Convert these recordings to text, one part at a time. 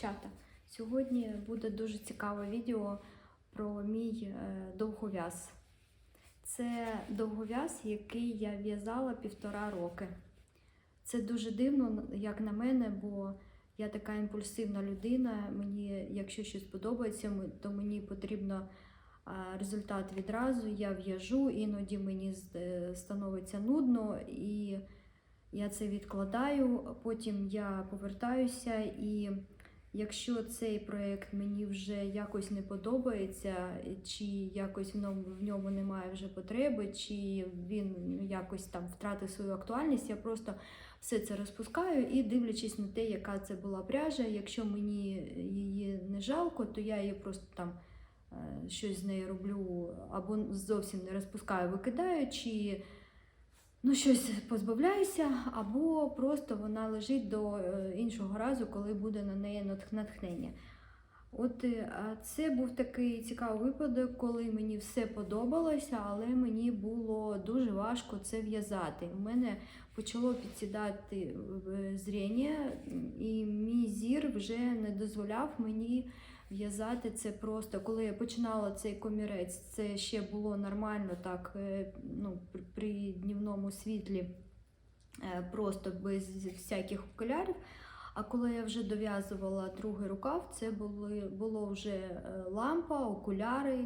Дівчата, сьогодні буде дуже цікаве відео про мій е, довгов'яз. Це довгов'яз, який я в'язала півтора роки. Це дуже дивно, як на мене, бо я така імпульсивна людина. Мені, якщо щось подобається, то мені потрібно результат відразу. Я в'яжу, іноді мені е, становиться нудно і я це відкладаю. Потім я повертаюся, і якщо цей проєкт мені вже якось не подобається, чи якось в ньому, немає вже потреби, чи він якось там втратив свою актуальність, я просто все це розпускаю і дивлячись на те, яка це була пряжа, якщо мені її не жалко, то я її просто там е, щось з нею роблю або зовсім не розпускаю, викидаю, чи ну, щось позбавляюся, або просто вона лежить до е, іншого разу, коли буде на неї натхнення. От е, це був такий цікавий випадок, коли мені все подобалося, але мені було дуже важко це в'язати. У мене почало підсідати е, зріння, і мій зір вже не дозволяв мені в'язати це просто. Коли я починала цей комірець, це ще було нормально так, е, ну, при- днівному світлі, е, просто без всяких окулярів. А коли я вже дов'язувала другий рукав, це були, було вже е, лампа, окуляри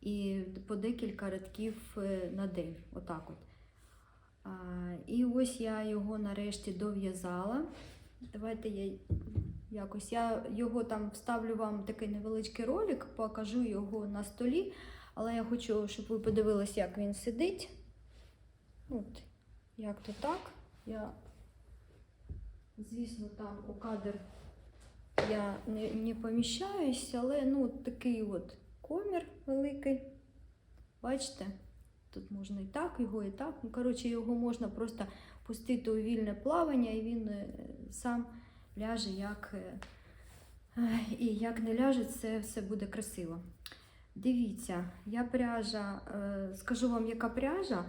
і по декілька рядків на день. Отак от. І ось я його нарешті дов'язала. Давайте я якось я його там вставлю вам такий невеличкий ролик, покажу його на столі. Але я хочу, щоб ви подивилися, як він сидить. От, як то так. Я, звісно, там у кадр я не, не поміщаюсь, але ну, такий от комір великий. Бачите? Тут можна і так, його, і так. Ну, коротше, його можна просто пустити у вільне плавання, і він е, сам ляже, як е, і як не ляже, це все буде красиво. Дивіться, я пряжа, е, скажу вам, яка пряжа,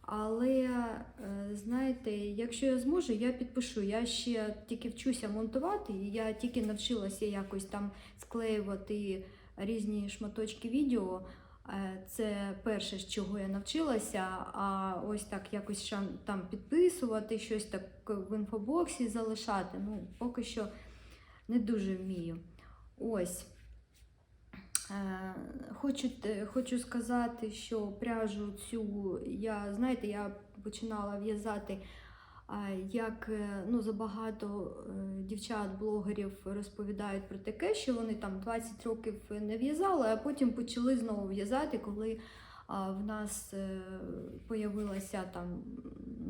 але е, знаєте, якщо я зможу, я підпишу. Я ще тільки вчуся монтувати, і я тільки навчилася якось там склеювати різні шматочки відео. Е, Це перше, з чого я навчилася, а ось так якось там підписувати, щось так в інфобоксі залишати. Ну, поки що не дуже вмію. Ось. Е, Хочу, хочу сказати, що пряжу цю я, знаєте, я починала в'язати, як е, ну, забагато е, дівчат-блогерів розповідають про таке, що вони там 20 років не в'язали, а потім почали знову в'язати, коли в нас е, появилася там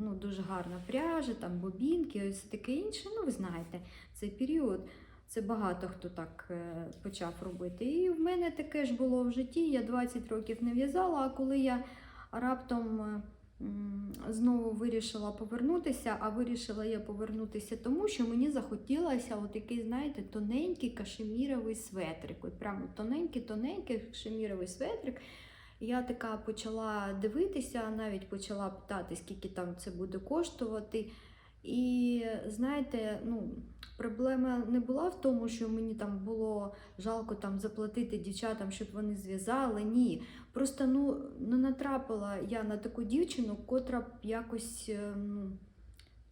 ну, дуже гарна пряжа, там бобінки, ось таке інше. Ну, ви знаєте, цей період. Це багато хто так почав робити. І в мене таке ж було в житті. Я 20 років не в'язала, а коли я раптом знову вирішила повернутися, а вирішила я повернутися тому, що мені захотілося от який, знаєте, тоненький кашеміровий светрик. От прямо тоненький-тоненький кашеміровий светрик. Я така почала дивитися, навіть почала питати, скільки там це буде коштувати. І знаєте, ну, проблема не була в тому, що мені там було жалко там заплатити дівчатам, щоб вони зв'язали. Ні. Просто ну, не натрапила я на таку дівчину, котра б якось. е, Ну,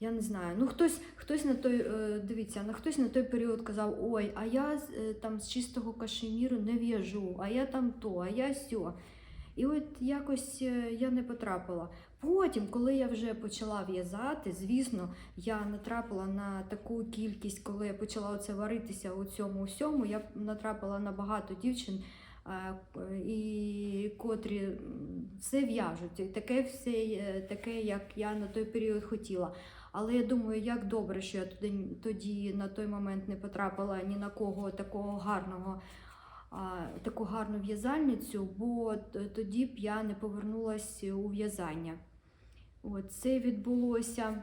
я не знаю. Ну, хтось, хтось на той, е, дивіться, на хтось на той період казав, ой, а я е, там з чистого кашеміру не в'яжу, а я там то, а я сьо. І от якось е, я не потрапила. Потім, коли я вже почала в'язати, звісно, я натрапила на таку кількість, коли я почала оце варитися у цьому всьому, я натрапила на багато дівчин, е, і котрі все в'яжуть. Таке все е, таке, як я на той період хотіла. Але я думаю, як добре, що я туди тоді на той момент не потрапила ні на кого такого гарного таку гарну в'язальницю, бо тоді б я не повернулася у в'язання. Це відбулося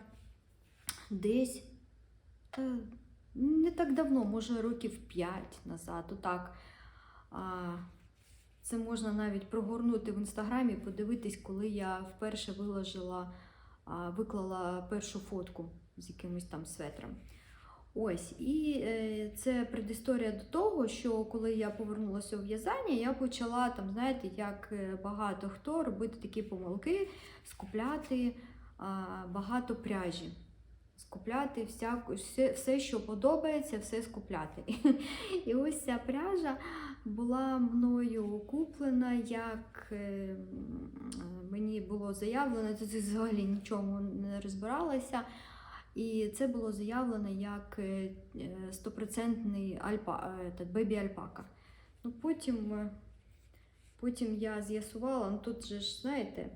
десь не так давно, може років 5 назад. Отак. Це можна навіть прогорнути в інстаграмі, подивитись, коли я вперше виложила, виклала першу фотку з якимось там светром. Ось, і е, це предісторія до того, що коли я повернулася у в'язання, я почала там, знаєте, як е, багато хто робити такі помилки, скупляти багато пряжі. Скупляти всяку, все, все, що подобається, все скупляти. І ось ця пряжа була мною куплена, як е, мені було заявлено, тут взагалі нічому не розбиралася. І це було заявлено як е, е, стопроцентний альпа, е, бебі альпака. Ну, потім, потім я з'ясувала, ну тут же ж, знаєте,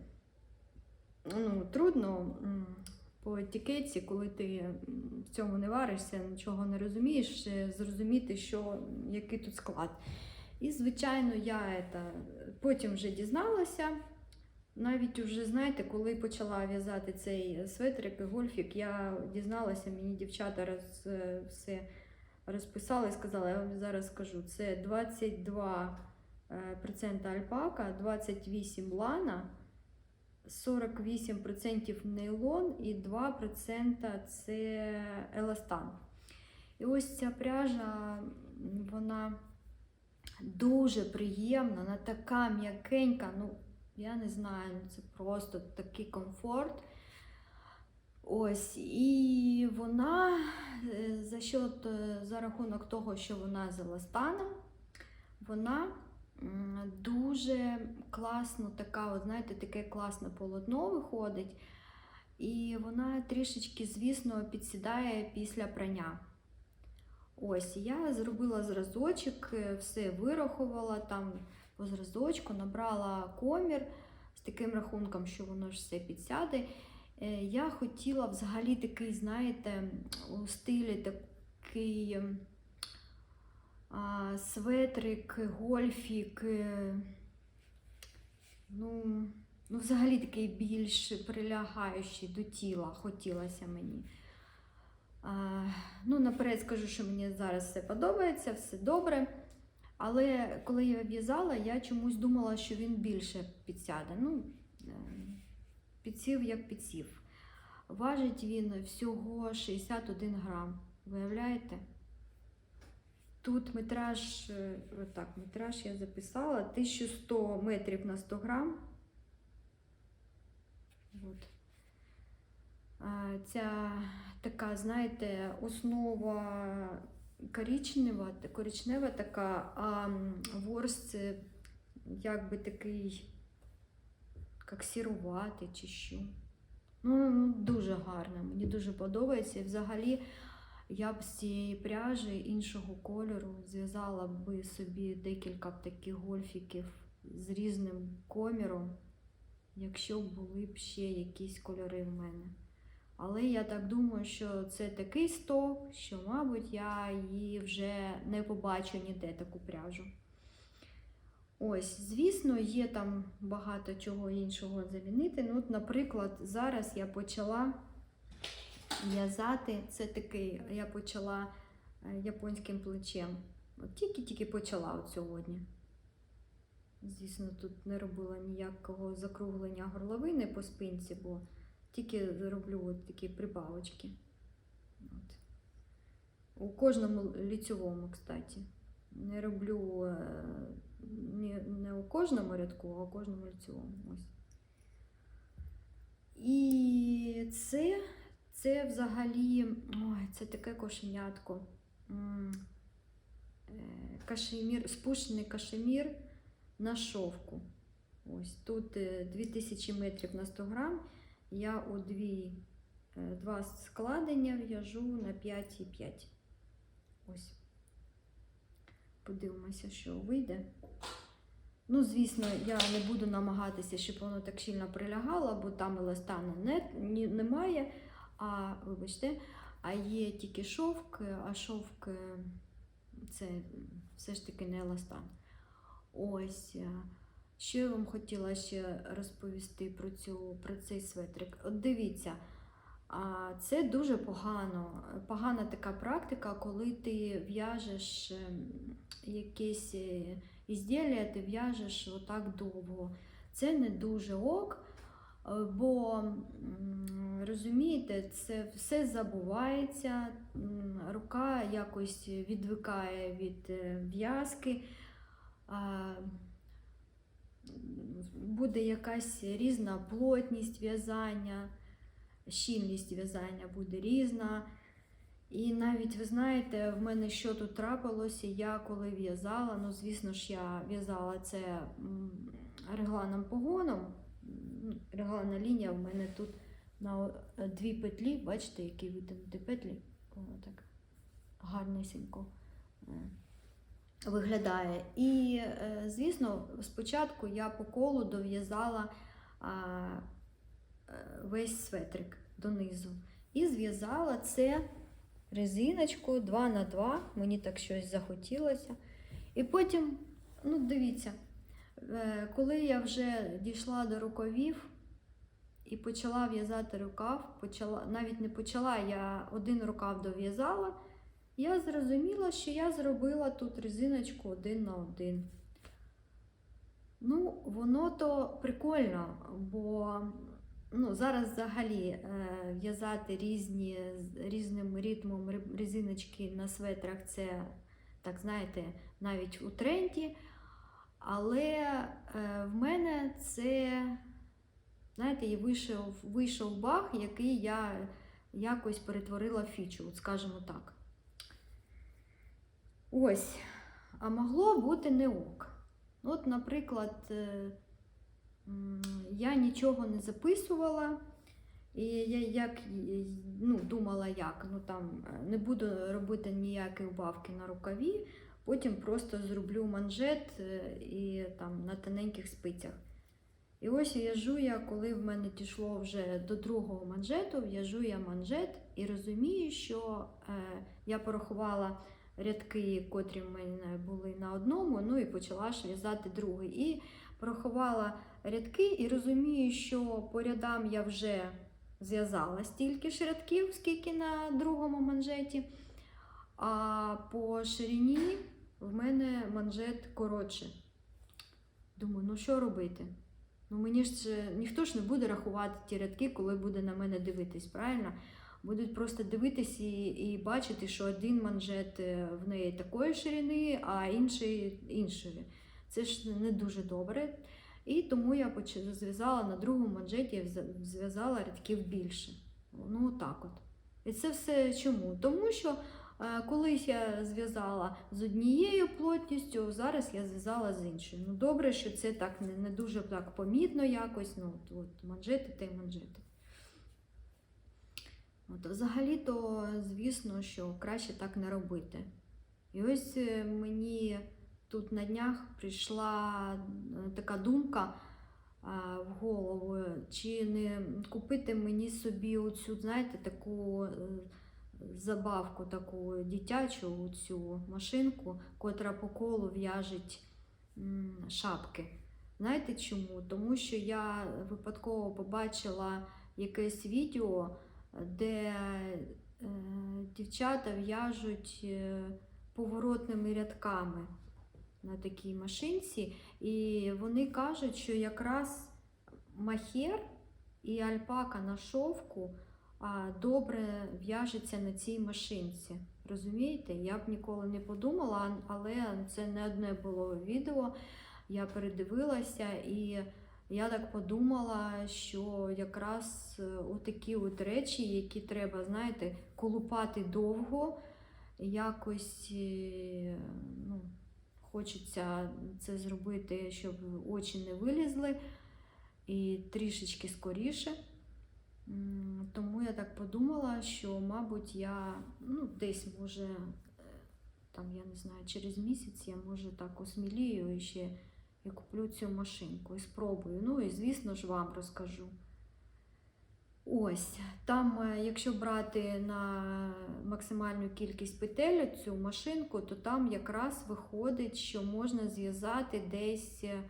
ну, трудно по етикетці, коли ти в цьому не варишся, нічого не розумієш, зрозуміти, що, який тут склад. І, звичайно, я это, потім вже дізналася. Навіть уже, знаєте, коли почала в'язати цей светрик і гольфік, я дізналася, мені дівчата роз, е, все розписали і сказали, я вам зараз скажу, це 22% альпака, 28 лана, 48% нейлон і 2% це еластан. І ось ця пряжа, вона дуже приємна, вона така м'якенька. ну я не знаю, це просто такий комфорт. Ось, і вона е, за счет, е, за рахунок того, що вона з еластаном, вона дуже класно, така, от, знаєте, таке класне полотно виходить. І вона трішечки, звісно, підсідає після прання. Ось, я зробила зразочок, е, все вирахувала там по зразочку, набрала комір з таким рахунком, що воно ж все підсяде. Е, Я хотіла взагалі такий, знаєте, у стилі такий ем, а, светрик, гольфік. е, Ну, ну, взагалі такий більш прилягаючий до тіла хотілося мені. А, ну, наперед скажу, що мені зараз все подобається, все добре. Але коли я в'язала, я чомусь думала, що він більше підсяде. Ну, е, підсів як підсів. Важить він всього 61 грам. Виявляєте? Тут метраж, е, отак, метраж я записала 1100 метрів на 100 грам. От. Ця така, знаєте, основа коричнева, коричнева така, а ворс якби такий, як сіруватий чи що. Ну, ну, дуже гарно, мені дуже подобається. І взагалі я б з цієї пряжі іншого кольору зв'язала би собі декілька б таких гольфіків з різним коміром, якщо були б ще якісь кольори в мене. Але я так думаю, що це такий сток, що, мабуть, я її вже не побачу ніде таку пряжу. Ось, звісно, є там багато чого іншого замінити. Ну, от, наприклад, зараз я почала в'язати, це такий, я почала е, японським плечем. От тільки-тільки почала от сьогодні. Звісно, тут не робила ніякого закруглення горловини по спинці, бо тільки роблю от такі прибавочки. От. У кожному ліцьовому, кстати. Не роблю е, не, не у кожному рядку, а у кожному ліцьовому. Ось. І це, це взагалі, ой, це таке кошенятко. Е, Кашемір, спущений кашемір на шовку. Ось тут е, 2000 метрів на 100 грам. Я у дві, е, два складення в'яжу на 5,5. Ось. Подивимося, що вийде. Ну, звісно, я не буду намагатися, щоб воно так щільно прилягало, бо там еластану не, ні, немає. А, вибачте, а є тільки шовк, а шовк е, це все ж таки не еластан. Ось. Е, що я вам хотіла ще розповісти про, цю, про цей светрик? От дивіться, це дуже погано. Погана така практика, коли ти в'яжеш ем, якесь е, ізділля, ти в'яжеш отак довго. Це не дуже ок. бо розумієте, це все забувається, рука якось відвикає від е, в'язки. Буде якась різна плотність в'язання, щільність в'язання буде різна. І навіть ви знаєте, в мене що тут трапилося, я коли в'язала, ну звісно ж, я в'язала це м, регланним погоном. М, Регланна лінія в мене тут на дві петлі, бачите, які витягнуті петлі, воно так гарнесенько виглядає. І, е, звісно, спочатку я по колу дов'язала е, весь светрик донизу. І зв'язала це резиночку 2 на 2 мені так щось захотілося. І потім, ну дивіться, е, коли я вже дійшла до рукавів і почала в'язати рукав, почала, навіть не почала, я один рукав дов'язала, я зрозуміла, що я зробила тут резиночку один на один. Ну, воно то прикольно, бо ну, зараз взагалі е, в'язати різні, різним ритмом ри- резиночки на светрах це, так знаєте, навіть у тренді. Але е, в мене це, знаєте, і вийшов, вийшов баг, який я якось перетворила в фічу, скажімо так. Ось, а могло бути не ок. От, наприклад, е, я нічого не записувала, і я як ну, думала, як ну, там, е, не буду робити ніякі убавки на рукаві, потім просто зроблю манжет е, і там на тоненьких спицях. І ось в'яжу я, коли в мене дійшло вже до другого манжету, в'яжу я манжет і розумію, що е, я порахувала рядки, котрі в мене були на одному, ну і почала ж в'язати другий. І порахувала рядки і розумію, що по рядам я вже зв'язала стільки ж рядків, скільки на другому манжеті, а по ширині в мене манжет коротше. Думаю, ну що робити? Ну мені ж ніхто ж не буде рахувати ті рядки, коли буде на мене дивитись, правильно? Будуть просто дивитись і, і бачити, що один манжет е, в неї такої ширини, а інший іншої. Це ж не дуже добре. І тому я зв'язала на другому манжеті, зв'язала рядків більше. Ну, так от. І це все чому? Тому що е, колись я зв'язала з однією плотністю, зараз я зв'язала з іншою. Ну, добре, що це так не, дуже так помітно якось. Ну, от манжети та й манжети. От, взагалі-то, звісно, що краще так не робити. І ось е, мені тут на днях прийшла е, така думка а, в голову, чи не купити мені собі оцю, знаєте, таку е, забавку, таку дитячу цю машинку, котра по колу в'яжить шапки. Знаєте чому? Тому що я випадково побачила якесь відео, де е, дівчата в'яжуть е, поворотними рядками на такій машинці, і вони кажуть, що якраз махер і альпака на шовку добре в'яжеться на цій машинці. Розумієте? Я б ніколи не подумала, але це не одне було відео. Я передивилася і я так подумала, що якраз е, отакі от речі, які треба, знаєте, колупати довго, якось е, ну, хочеться це зробити, щоб очі не вилізли і трішечки скоріше. Тому я так подумала, що, мабуть, я ну, десь може, е, там, я не знаю, через місяць я може так осмілію і ще я куплю цю машинку і спробую. Ну і звісно ж вам розкажу. Ось, там, е, якщо брати на максимальну кількість петель цю машинку, то там якраз виходить, що можна зв'язати десь, е,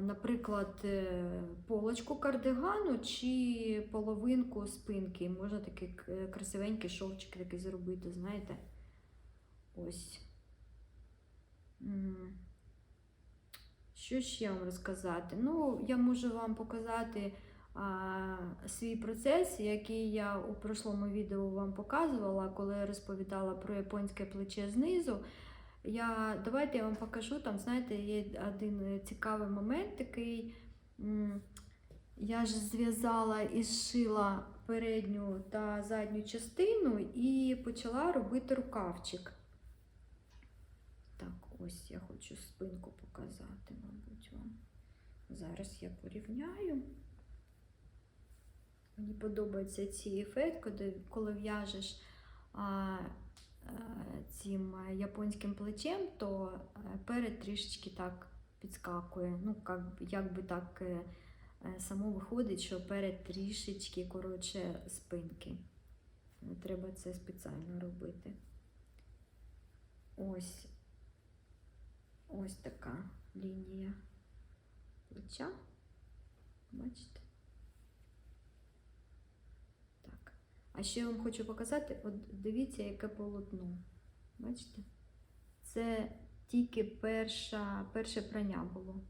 наприклад, е, полочку кардигану чи половинку спинки. Можна такий красивенький шовчик такий зробити, знаєте. Ось. Що ще вам розказати? Ну, я можу вам показати а, свій процес, який я у прошлому відео вам показувала, коли я розповідала про японське плече знизу. Я, давайте я вам покажу, там, знаєте, є один цікавий момент такий. Я ж зв'язала і зшила передню та задню частину і почала робити рукавчик. Так, ось я хочу спинку показати, вам. Зараз я порівняю. Мені подобається цей ефект, коли, в'яжеш а, цим японським плечем, то а, перед трішечки так підскакує. Ну, як, би так е, е, само виходить, що перед трішечки коротше спинки. Не Треба це спеціально робити. Ось ось така лінія плеча. Бачите? Так. А ще я вам хочу показати, от дивіться, яке полотно. Бачите? Це тільки перша, перше прання було.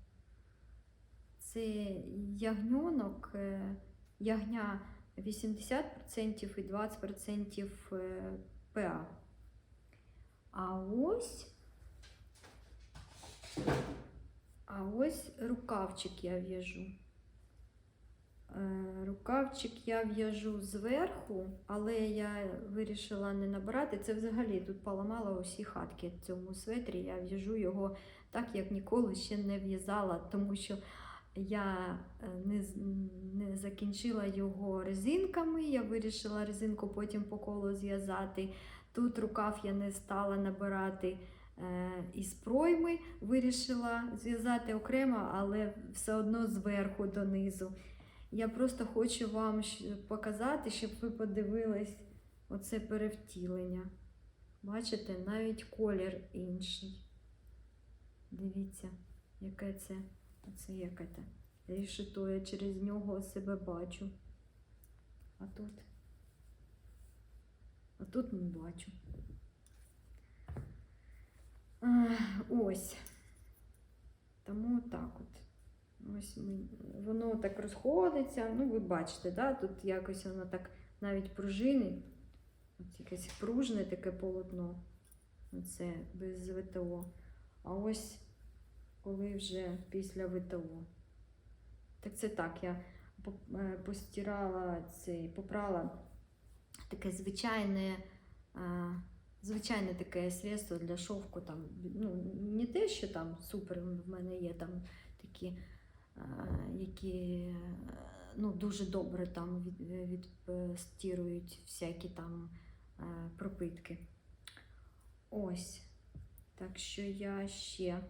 Це ягньонок, е, ягня 80% і 20% е, ПА. А ось, а ось рукавчик я в'яжу. Е, Рукавчик я в'яжу зверху, але я вирішила не набирати. Це взагалі тут поламала усі хатки в цьому светрі. Я в'яжу його так, як ніколи ще не в'язала, тому що я е, не, не закінчила його резинками. Я вирішила резинку потім по колу зв'язати. Тут рукав я не стала набирати із пройми, вирішила зв'язати окремо, але все одно зверху донизу. Я просто хочу вам показати, щоб ви подивились оце перевтілення. Бачите, навіть колір інший. Дивіться, яке це, оце яке те. Рішито, я через нього себе бачу. А тут. А тут не бачу. Ось. Тому так от. Ось воно так розходиться. Ну, ви бачите, да? тут якось воно так навіть пружинить. От якесь пружне таке полотно. Оце без ВТО. А ось коли вже після ВТО. Так це так, я е, постирала цей, попрала таке звичайне, звичайне таке средство для шовку. Там, ну, не те, що там супер в мене є там такі, які е, ну, дуже добре там від, відстірують всякі там е, пропитки. Ось. Так що я ще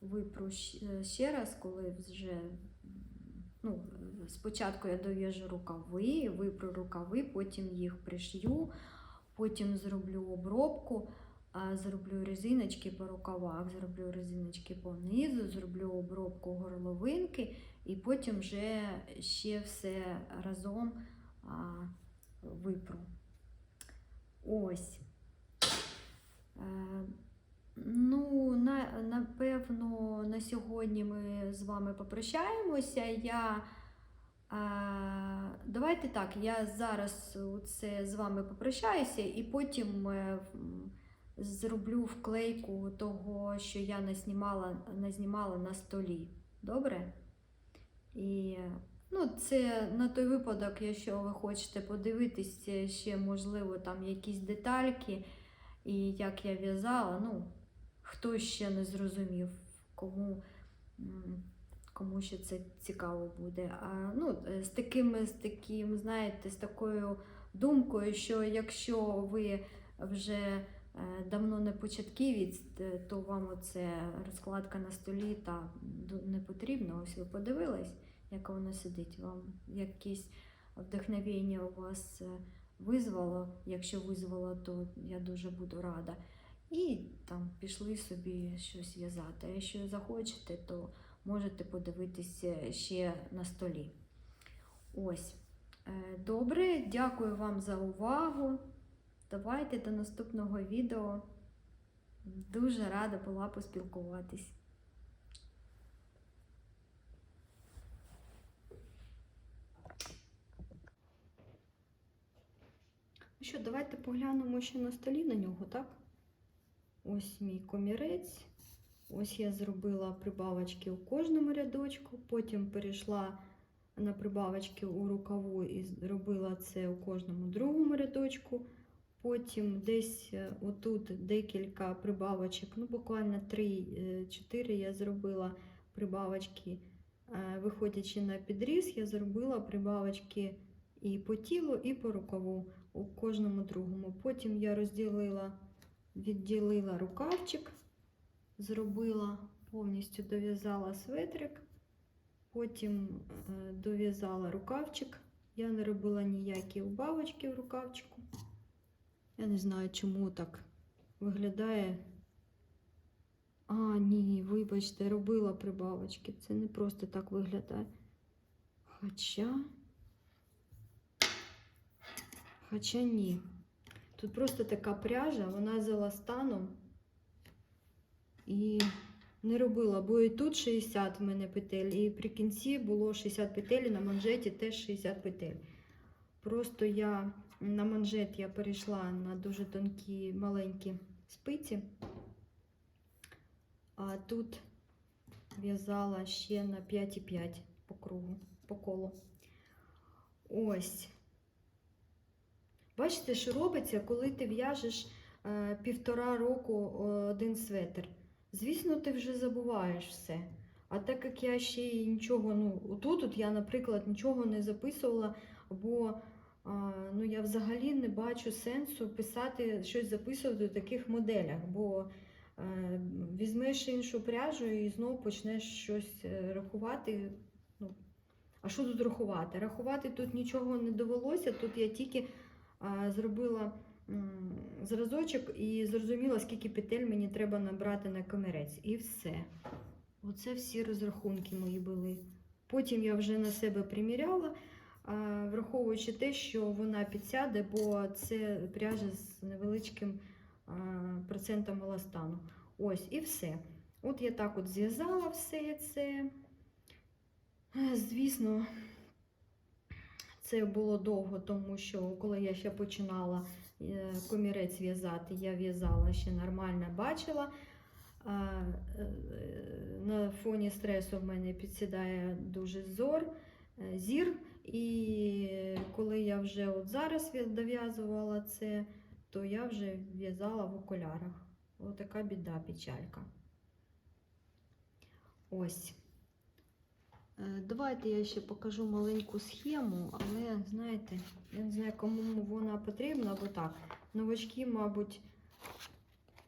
випру ще раз, коли вже ну, спочатку я дов'яжу рукави, випру рукави, потім їх пришью, потім зроблю обробку, зроблю резиночки по рукавах, зроблю резиночки по низу, зроблю обробку горловинки, і потім вже ще все разом випру. Ось. Е, Ну, на, напевно, на сьогодні ми з вами попрощаємося. Я, давайте так, я зараз це з вами попрощаюся і потім е, зроблю вклейку того, що я наснімала, назнімала на столі. Добре? І ну, це на той випадок, якщо ви хочете подивитись е, ще, можливо, там якісь детальки. І як я в'язала, ну, хто ще не зрозумів, кому, кому ще це цікаво буде. А, ну, е, з таким, з таким, знаєте, з такою думкою, що якщо ви вже е, давно не початківець, то вам оце розкладка на столі та не потрібна. Ось ви подивились, як вона сидить. Вам якесь вдохновення у вас е, визвало. Якщо визвало, то я дуже буду рада. І там пішли собі щось в'язати. А якщо захочете, то можете подивитися ще на столі. Ось. Е, добре, дякую вам за увагу. Давайте до наступного відео. Дуже рада була поспілкуватись. Ну що, давайте поглянемо ще на столі на нього, так? Ось мій комірець. Ось я зробила прибавочки у кожному рядочку, потім перейшла на прибавочки у рукаву і зробила це у кожному другому рядочку. Потім десь е, отут декілька прибавочок, ну буквально 3-4 я зробила прибавочки, Е, виходячи на підріз, я зробила прибавочки і по тілу, і по рукаву у кожному другому. Потім я розділила, відділила рукавчик, зробила повністю дов'язала светрик, потім е, дов'язала рукавчик. Я не робила ніякі убавочки в рукавчику. Я не знаю, чому так виглядає. А, ні, вибачте, робила прибавочки. Це не просто так виглядає. Хоча. Хоча ні. Тут просто така пряжа, вона з еластаном. І не робила, бо і тут 60 в мене петель, і при кінці було 60 петель, і на манжеті теж 60 петель. Просто я на манжет я перейшла на дуже тонкі маленькі спиці, а тут в'язала ще на 5,5 по кругу, по колу. Ось. Бачите, що робиться, коли ти в'яжеш е, півтора року один светр. Звісно, ти вже забуваєш все. А так як я ще й нічого, ну, тут от я, наприклад, нічого не записувала, бо а, ну, я взагалі не бачу сенсу писати щось записувати у таких моделях, бо е, візьмеш іншу пряжу і знову почнеш щось е, рахувати. Ну, а що тут рахувати? Рахувати тут нічого не довелося, тут я тільки а, зробила зразочок і зрозуміла, скільки петель мені треба набрати на комірець. І все. Оце всі розрахунки мої були. Потім я вже на себе приміряла, враховуючи те, що вона підсяде, бо це пряжа з невеличким процентом еластану. Ось і все. От я так от зв'язала все це. Звісно, це було довго, тому що коли я ще починала комірець в'язати, я в'язала ще нормально бачила. Е, На фоні стресу в мене підсідає дуже зор, е, зір. І коли я вже от зараз дов'язувала це, то я вже в'язала в окулярах. Отака біда, печалька. Ось. Е, Давайте я ще покажу маленьку схему, але знаєте, я не знаю, кому вона потрібна, бо так. Новачки, мабуть,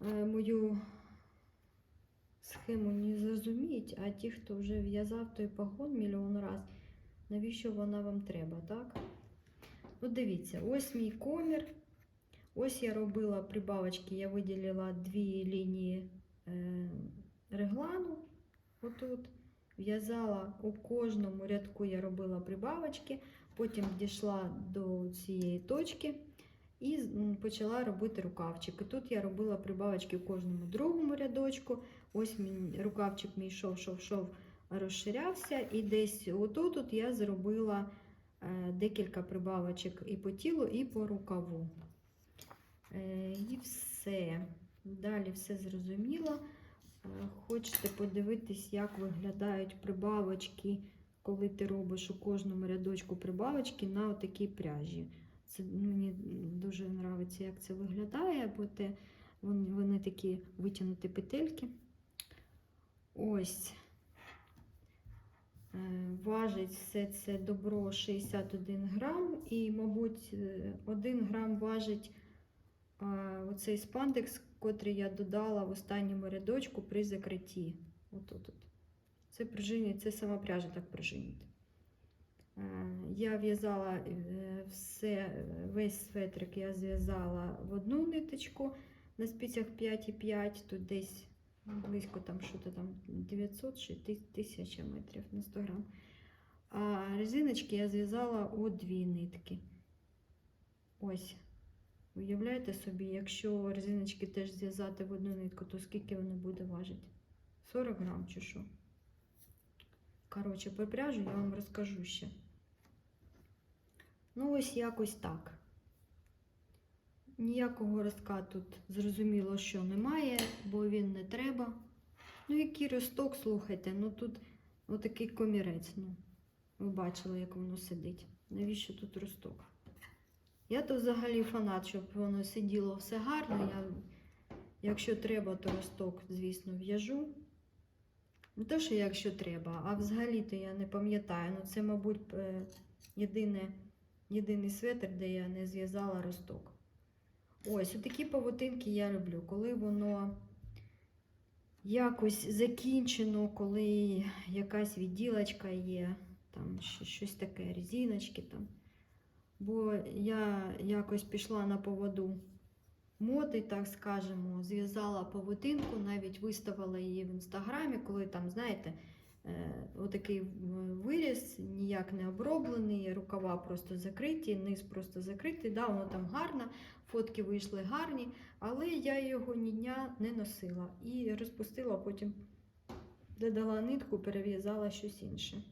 е, мою схему не зрозуміють, а ті, хто вже в'язав той погон мільйон раз, навіщо вона вам треба, так? Ну, дивіться, ось мій комір. Ось я робила прибавочки, я виділила дві лінії е, реглану. Отут. В'язала у кожному рядку я робила прибавочки, потім дійшла до цієї точки і почала робити рукавчик. І тут я робила прибавочки в кожному другому рядочку. Ось мій рукавчик мій йшов, шов, шов, розширявся. І десь отут от я зробила е, декілька прибавочок і по тілу, і по рукаву. Е, і все. Далі все зрозуміло. Е, Хочете подивитись, як виглядають прибавочки, коли ти робиш у кожному рядочку прибавочки на отакій пряжі. Це мені дуже подобається, як це виглядає, бо те, вони, вони такі витягнуті петельки. Ось. Е, Важить все це добро 61 грам, і, мабуть, 1 грам важить оцей спандекс, котрий я додала в останньому рядочку при закритті. Отут. -от. Це пружинить, це сама пряжа так пружинить. Я в'язала е, все, весь светрик я зв'язала в одну ниточку на спицях 5,5, тут десь близько там що-то там 900 чи 1000 метрів на 100 грам. А резиночки я зв'язала у дві нитки. Ось. Уявляєте собі, якщо резиночки теж зв'язати в одну нитку, то скільки вони буде важити? 40 грам чи що? Коротше, по пряжу я вам розкажу ще. Ну, ось якось так. Ніякого ростка тут зрозуміло, що немає, бо він не треба. Ну, який росток, слухайте, ну тут отакий комірець. Ну, ви бачили, як воно сидить. Навіщо тут росток? Я то взагалі фанат, щоб воно сиділо все гарно. Я, якщо треба, то росток, звісно, в'яжу. Не те, що якщо треба, а взагалі-то я не пам'ятаю. Ну, це, мабуть, е, єдине, єдиний светр, де я не зв'язала росток. Ось, отакі павутинки я люблю, коли воно якось закінчено, коли якась відділочка є, там щось таке, резиночки там. Бо я якось пішла на поводу моди, так скажемо, зв'язала павутинку, навіть виставила її в інстаграмі, коли там, знаєте, е, отакий в- виріз, ніяк не оброблений, рукава просто закриті, низ просто закритий. Да, воно там гарно, фотки вийшли гарні, але я його ні дня не носила і розпустила, потім додала нитку, перев'язала щось інше.